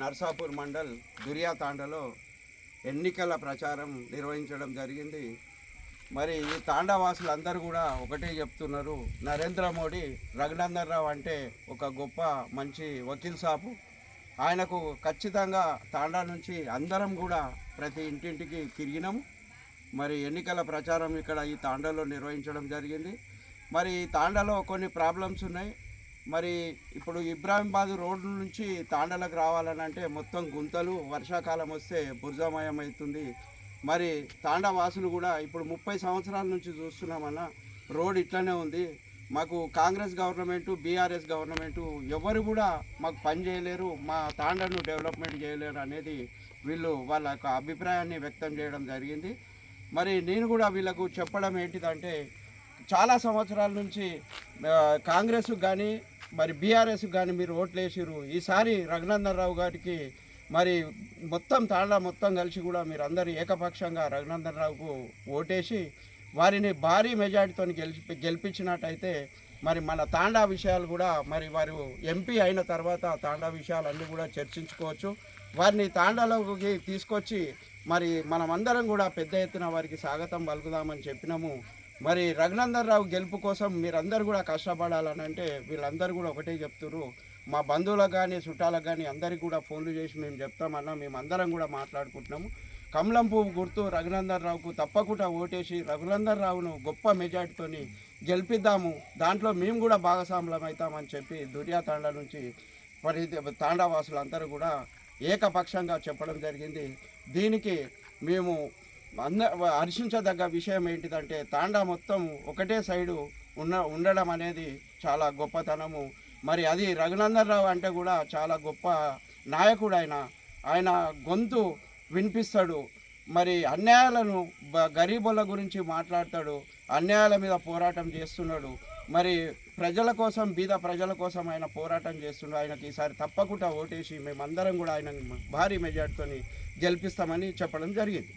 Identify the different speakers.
Speaker 1: నర్సాపూర్ మండల్ దురియా తాండలో ఎన్నికల ప్రచారం నిర్వహించడం జరిగింది. మరి ఈ తాండవాసులు అందరూ కూడా ఒకటే చెప్తున్నారు నరేంద్ర మోడీ రఘునందన్ రావు అంటే ఒక గొప్ప మంచి వకీల్ సాబు. ఆయనకు ఖచ్చితంగా తాండా నుంచి అందరం కూడా ప్రతి ఇంటింటికి తిరిగినాము మరి ఎన్నికల ప్రచారం ఇక్కడ ఈ తాండాలో నిర్వహించడం జరిగింది. మరి ఈ తాండాలో కొన్ని ప్రాబ్లమ్స్ ఉన్నాయి. మరి ఇప్పుడు ఇబ్రాహీంబాద్ రోడ్డు నుంచి తాండాలకు రావాలని అంటే మొత్తం గుంతలు వర్షాకాలం వస్తే బుర్జామయం అవుతుంది మరి తాండా వాసులు కూడా ఇప్పుడు ముప్పై సంవత్సరాల నుంచి చూస్తున్నామన్న రోడ్ ఇట్లనే ఉంది. మాకు కాంగ్రెస్ గవర్నమెంటు బీఆర్ఎస్ గవర్నమెంటు ఎవరు కూడా మాకు పని చేయలేరు మా తాండను డెవలప్మెంట్ చేయలేరు అనేది వీళ్ళు వాళ్ళ యొక్క అభిప్రాయాన్ని వ్యక్తం చేయడం జరిగింది. మరి నేను కూడా వీళ్ళకు చెప్పడం ఏంటిదంటే చాలా సంవత్సరాల నుంచి కాంగ్రెస్ కానీ మరి బీఆర్ఎస్ కానీ మీరు ఓట్లు వేసిరు ఈసారి రఘునందన్ రావు గారికి మరి మొత్తం తాళ్ళ మొత్తం కలిసి కూడా మీరు అందరూ ఏకపక్షంగా రఘునందన్ రావుకు ఓటేసి వారిని భారీ మెజార్టీతో గెలిపి గెలిపించినట్టయితే మరి మన తాండా విషయాలు కూడా మరి వారు ఎంపీ అయిన తర్వాత తాండా విషయాలన్నీ కూడా చర్చించుకోవచ్చు. వారిని తాండాలోకి తీసుకొచ్చి మరి మనమందరం కూడా పెద్ద ఎత్తున వారికి స్వాగతం పలుకుదామని చెప్పినాము. మరి రఘునందన్ రావు గెలుపు కోసం మీరందరూ కూడా కష్టపడాలని అంటే వీళ్ళందరూ కూడా ఒకటే చెప్తున్నారు మా బంధువులకు కానీ చుట్టాలకు కానీ అందరికీ కూడా ఫోన్లు చేసి మేము చెప్తామన్నా మేము అందరం కూడా మాట్లాడుకుంటున్నాము. కమలం పువ్వు గుర్తు రఘునందన్ రావుకు తప్పకుండా ఓటేసి రఘునందన్ రావును గొప్ప మెజార్టీతోని గెలిపిద్దాము. దాంట్లో మేము కూడా భాగస్వాములం అవుతామని చెప్పి దుర్యాతాండ నుంచి పరి తాండా అందరూ కూడా ఏకపక్షంగా చెప్పడం జరిగింది. దీనికి మేము అంద హర్షించదగ్గ విషయం ఏంటిదంటే తాండా మొత్తం ఒకటే సైడు ఉన్న ఉండడం అనేది చాలా గొప్పతనము. మరి అది రఘునందన్ రావు అంటే కూడా చాలా గొప్ప నాయకుడు ఆయన. ఆయన గొంతు వినిపిస్తాడు. మరి అన్యాయాలను గరీబుల గురించి మాట్లాడతాడు. అన్యాయాల మీద పోరాటం చేస్తున్నాడు. మరి ప్రజల కోసం బీద ప్రజల కోసం ఆయన పోరాటం చేస్తున్నాడు ఆయనకి ఈసారి తప్పకుండా ఓటేసి మేమందరం కూడా ఆయన భారీ మెజార్టీతో గెలిపిస్తామని చెప్పడం జరిగింది.